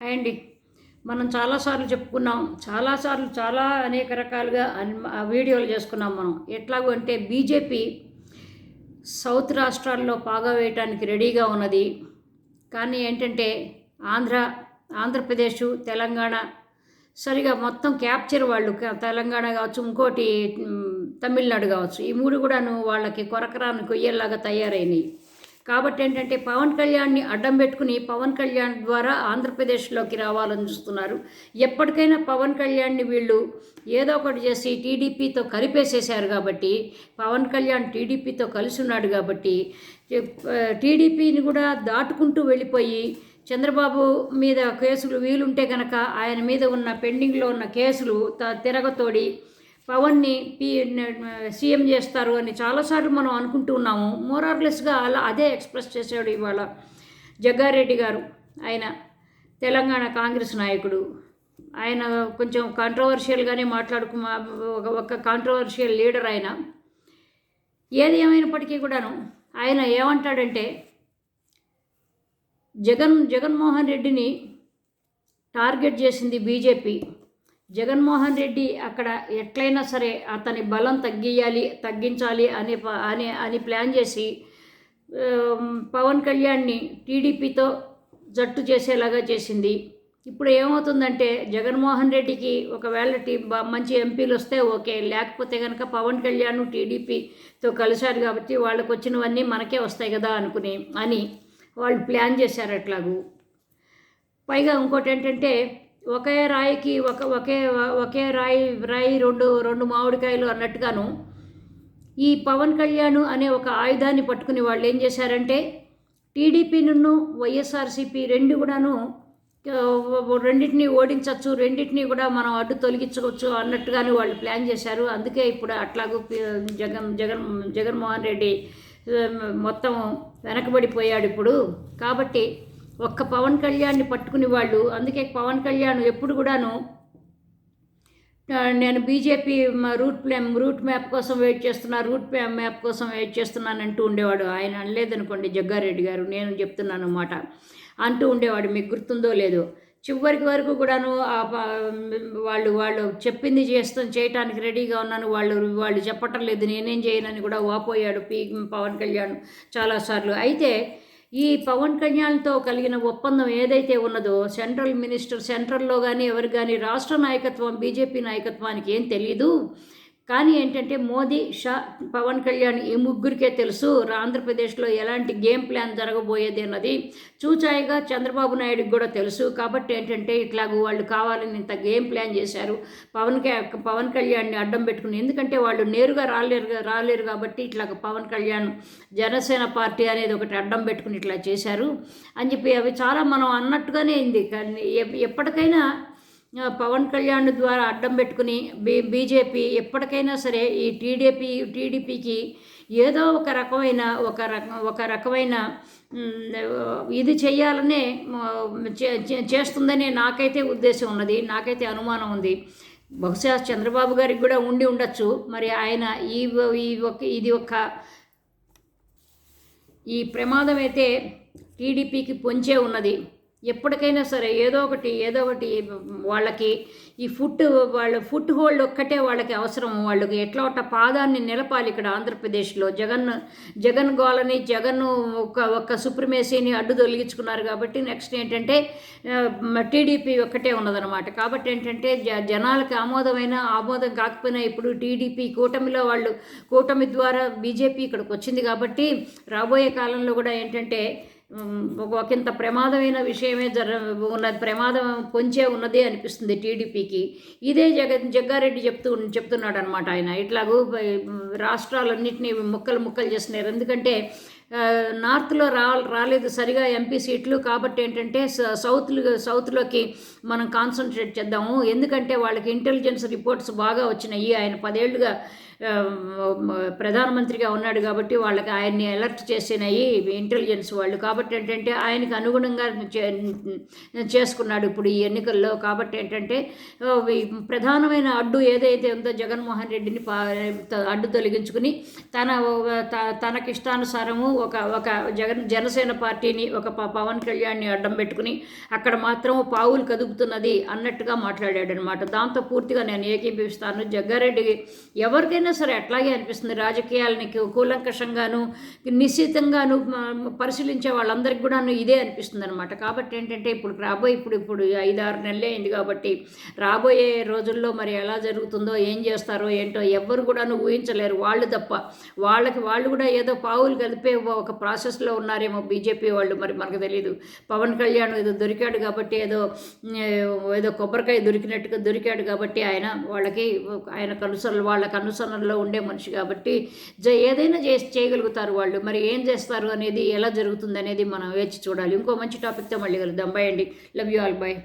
అండి మనం చాలాసార్లు చెప్పుకున్నాం చాలాసార్లు చాలా అనేక రకాలుగా వీడియోలు చేసుకున్నాం మనం. ఎట్లాగో అంటే బీజేపీ సౌత్ రాష్ట్రాల్లో పాగా వేయటానికి రెడీగా ఉన్నది. కానీ ఏంటంటే ఆంధ్ర ఆంధ్రప్రదేశ్ తెలంగాణ సరిగా మొత్తం క్యాప్చర్ వాళ్ళు తెలంగాణ కావచ్చు ఇంకోటి తమిళనాడు కావచ్చు ఈ మూడు కూడాను వాళ్ళకి కొరకరాని కొయ్యేలాగా తయారైనాయి. కాబట్టి ఏంటంటే పవన్ కళ్యాణ్ని అడ్డం పెట్టుకుని పవన్ కళ్యాణ్ ద్వారా ఆంధ్రప్రదేశ్లోకి రావాలని చూస్తున్నారు. ఎప్పటికైనా పవన్ కళ్యాణ్ని వీళ్ళు ఏదో ఒకటి చేసి టీడీపీతో కలిపేసేశారు కాబట్టి పవన్ కళ్యాణ్ టీడీపీతో కలిసి ఉన్నాడు కాబట్టి టీడీపీని కూడా దాటుకుంటూ వెళ్ళిపోయి చంద్రబాబు మీద కేసులు వీలుంటే కనుక ఆయన మీద ఉన్న పెండింగ్లో ఉన్న కేసులు త తిరగతోడి పవన్ని పీ సీఎం చేస్తారు అని చాలాసార్లు మనం అనుకుంటూ ఉన్నాము. మోరార్లెస్గా అలా అదే ఎక్స్ప్రెస్ చేశాడు ఇవాళ జగ్గారెడ్డి గారు. ఆయన తెలంగాణ కాంగ్రెస్ నాయకుడు. ఆయన కొంచెం కాంట్రవర్షియల్గానే మాట్లాడుకు మా- ఒక ఒక కాంట్రవర్షియల్ లీడర్ ఆయన. ఏది ఏమైనప్పటికీ కూడాను ఆయన ఏమంటాడంటే జగన్ జగన్మోహన్ రెడ్డిని టార్గెట్ చేసింది బీజేపీ. జగన్మోహన్ రెడ్డి అక్కడ ఎట్లయినా సరే అతని బలం తగ్గియాలి తగ్గించాలి అనే ప- అని అని ప్లాన్ చేసి పవన్ కళ్యాణ్ని టీడీపీతో జట్టు చేసేలాగా చేసింది. ఇప్పుడు ఏమవుతుందంటే జగన్మోహన్ రెడ్డికి ఒకవేళ టీ మంచి ఎంపీలు వస్తే ఓకే లేకపోతే కనుక పవన్ కళ్యాణ్ టీడీపీతో కలిశారు కాబట్టి వాళ్ళకు వచ్చినవన్నీ మనకే వస్తాయి కదా అనుకుని అని వాళ్ళు ప్లాన్ చేశారు అట్లాగూ. పైగా ఇంకోటి ఏంటంటే ఒకే రాయికి ఒక ఒకే ఒకే రాయి రాయి రెండు రెండు మామిడికాయలు అన్నట్టుగాను ఈ పవన్ కళ్యాణ్ అనే ఒక ఆయుధాన్ని పట్టుకుని వాళ్ళు ఏం చేశారంటే టీడీపీను వైఎస్ఆర్సీపీ రెండు కూడాను రెండింటిని ఓడించవచ్చు రెండింటిని కూడా మనం అడ్డు తొలగించవచ్చు అన్నట్టుగానే వాళ్ళు ప్లాన్ చేశారు. అందుకే ఇప్పుడు అట్లాగూ జగన్ జగన్ జగన్మోహన్ రెడ్డి మొత్తం వెనకబడిపోయాడు ఇప్పుడు. కాబట్టి ఒక్క పవన్ కళ్యాణ్ని పట్టుకుని వాళ్ళు. అందుకే పవన్ కళ్యాణ్ ఎప్పుడు కూడాను నేను BJP route plan route map కోసం వెయిట్ చేస్తున్నా రూట్ మ్యాప్ కోసం వెయిట్ చేస్తున్నాను అంటూ ఉండేవాడు. ఆయన అనలేదనుకోండి జగ్గారెడ్డి గారు నేను చెప్తున్నాను అన్నమాట. అంటూ ఉండేవాడు. మీకు గుర్తుందో లేదో. చివరికి వరకు కూడాను ఆ వాళ్ళు వాళ్ళు చెప్పింది చేస్తాను చేయటానికి రెడీగా ఉన్నాను. వాళ్ళు వాళ్ళు చెప్పటం లేదు. నేనేం చేయనని కూడా వాపోయాడు పీ పవన్ కళ్యాణ్ చాలాసార్లు. అయితే ఈ పవన్ కళ్యాణ్తో కలిగిన ఒప్పందం ఏదైతే ఉన్నదో సెంట్రల్ మినిస్టర్ సెంట్రల్లో కానీ ఎవరు కానీ రాష్ట్ర నాయకత్వం బీజేపీ నాయకత్వానికి ఏం తెలియదు కానీ ఏంటంటే మోదీ షా పవన్ కళ్యాణ్ ఈ ముగ్గురికే తెలుసు ఆంధ్రప్రదేశ్లో ఎలాంటి గేమ్ ప్లాన్ జరగబోయేది అన్నది. చూచాయిగా చంద్రబాబు నాయుడుకి కూడా తెలుసు. కాబట్టి ఏంటంటే ఇట్లాగూ వాళ్ళు కావాలని ఇంత గేమ్ ప్లాన్ చేశారు. పవన్ పవన్ కళ్యాణ్ని అడ్డం పెట్టుకుని ఎందుకంటే వాళ్ళు నేరుగా రాలేరు రాలేరు కాబట్టి ఇట్లా పవన్ కళ్యాణ్ జనసేన పార్టీ అనేది ఒకటి అడ్డం పెట్టుకుని ఇట్లా చేశారు. అని చెప్పి అవి చాలా మనం అన్నట్టుగానే అయింది కానీ ఎప్పటికైనా పవన్ కళ్యాణ్ ద్వారా అడ్డం పెట్టుకుని బీ బీజేపీ ఎప్పటికైనా సరే ఈ టీడీపీ టీడీపీకి ఏదో ఒక రకమైన ఒక రక ఒక రకమైన ఇది చేయాలనే చే- చే- చేస్తుందనే నాకైతే ఉద్దేశం ఉన్నది నాకైతే అనుమానం ఉంది. బహుశా చంద్రబాబు గారికి కూడా ఉండి ఉండొచ్చు మరి ఆయన ఈ ఈ ఒక ఇది ఒక ఈ ప్రమాదం అయితే టీడీపీకి పొంచే ఉన్నది. ఎప్పటికైనా సరే ఏదో ఒకటి ఏదో ఒకటి వాళ్ళకి ఈ ఫుట్ వాళ్ళ ఫుట్ హోల్డ్ ఒక్కటే వాళ్ళకి అవసరం. వాళ్ళకి ఎట్లా ఒకట పాదాన్ని నిలపాలి ఇక్కడ ఆంధ్రప్రదేశ్లో. జగన్ జగన్ గోలని జగన్ ఒక ఒక్క సుప్రమేసీని అడ్డు తొలగించుకున్నారు కాబట్టి నెక్స్ట్ ఏంటంటే టీడీపీ ఒక్కటే ఉన్నదనమాట కాబట్టి ఏంటంటే జ జనాలకి ఆమోదమైన ఆమోదం కాకపోయినా ఇప్పుడు టీడీపీ కూటమిలో వాళ్ళు కూటమి ద్వారా బీజేపీ ఇక్కడికి వచ్చింది కాబట్టి రాబోయే కాలంలో కూడా ఏంటంటే ఒకంత ప్రమాదమైన విషయమే జర ఉన్నది ప్రమాదం పొంచే ఉన్నదే అనిపిస్తుంది టీడీపీకి. ఇదే జగ జగ్గారెడ్డి చెప్తూ చెప్తున్నాడు అనమాట ఆయన. ఇట్లాగూ రాష్ట్రాలన్నింటినీ ముక్కలు ముక్కలు చేస్తున్నారు. ఎందుకంటే నార్త్లో రా రాలేదు సరిగా ఎంపీ సీట్లు. కాబట్టి ఏంటంటే సౌత్లు సౌత్లోకి మనం కాన్సన్ట్రేట్ చేద్దాము. ఎందుకంటే వాళ్ళకి ఇంటెలిజెన్స్ రిపోర్ట్స్ బాగా వచ్చినాయి. ఆయన పదేళ్ళుగా ప్రధానమంత్రిగా ఉన్నాడు కాబట్టి వాళ్ళకి ఆయన్ని అలర్ట్ చేసినాయి ఇంటెలిజెన్స్ వాళ్ళు. కాబట్టి ఏంటంటే ఆయనకు అనుగుణంగా చే- చేసుకున్నాడు ఇప్పుడు ఈ ఎన్నికల్లో. కాబట్టి ఏంటంటే ప్రధానమైన అడ్డు ఏదైతే ఉందో జగన్మోహన్ రెడ్డిని అడ్డు తొలగించుకుని తన త- తనకిష్టానుసారము ఒక ఒక జగన్ జనసేన పార్టీని ఒక ప- పవన్ కళ్యాణ్ని అడ్డం పెట్టుకుని అక్కడ మాత్రం పావులు కదుపుతున్నది అన్నట్టుగా మాట్లాడాడు అనమాట దాంతో పూర్తిగా నేను ఏకీభవిస్తాను. జగ్గారెడ్డి ఎవరికైనా సరే అట్లాగే అనిపిస్తుంది. రాజకీయాలని కు- కూలంకషంగాను నిశ్చితంగాను పరిశీలించే వాళ్ళందరికీ కూడా ఇదే అనిపిస్తుంది అనమాట కాబట్టి ఏంటంటే ఇప్పుడు రాబోయే ఇప్పుడు ఇప్పుడు ఐదారు నెలలే అయింది కాబట్టి రాబోయే రోజుల్లో మరి ఎలా జరుగుతుందో ఏం చేస్తారో ఏంటో ఎవ్వరు కూడా ఊహించలేరు. వాళ్ళు తప్ప వాళ్ళకి వాళ్ళు కూడా ఏదో పావులు కలిపే ఒక ప్రాసెస్లో ఉన్నారేమో బీజేపీ వాళ్ళు మరి మనకు తెలియదు పవన్ కళ్యాణ్ ఏదో దొరికాడు కాబట్టి ఏదో ఏదో కొబ్బరికాయ దొరికినట్టుగా దొరికాడు కాబట్టి ఆయన వాళ్ళకి ఆయన కనుసరలు వాళ్ళ కనుసరణలో ఉండే మనిషి కాబట్టి జ- ఏదైనా చేసి చేయగలుగుతారు వాళ్ళు. మరి ఏం చేస్తారు అనేది ఎలా జరుగుతుంది అనేది మనం వేచి చూడాలి. ఇంకో మంచి టాపిక్తో మళ్ళీ కలుద్దాం. బై అండి. Love you all by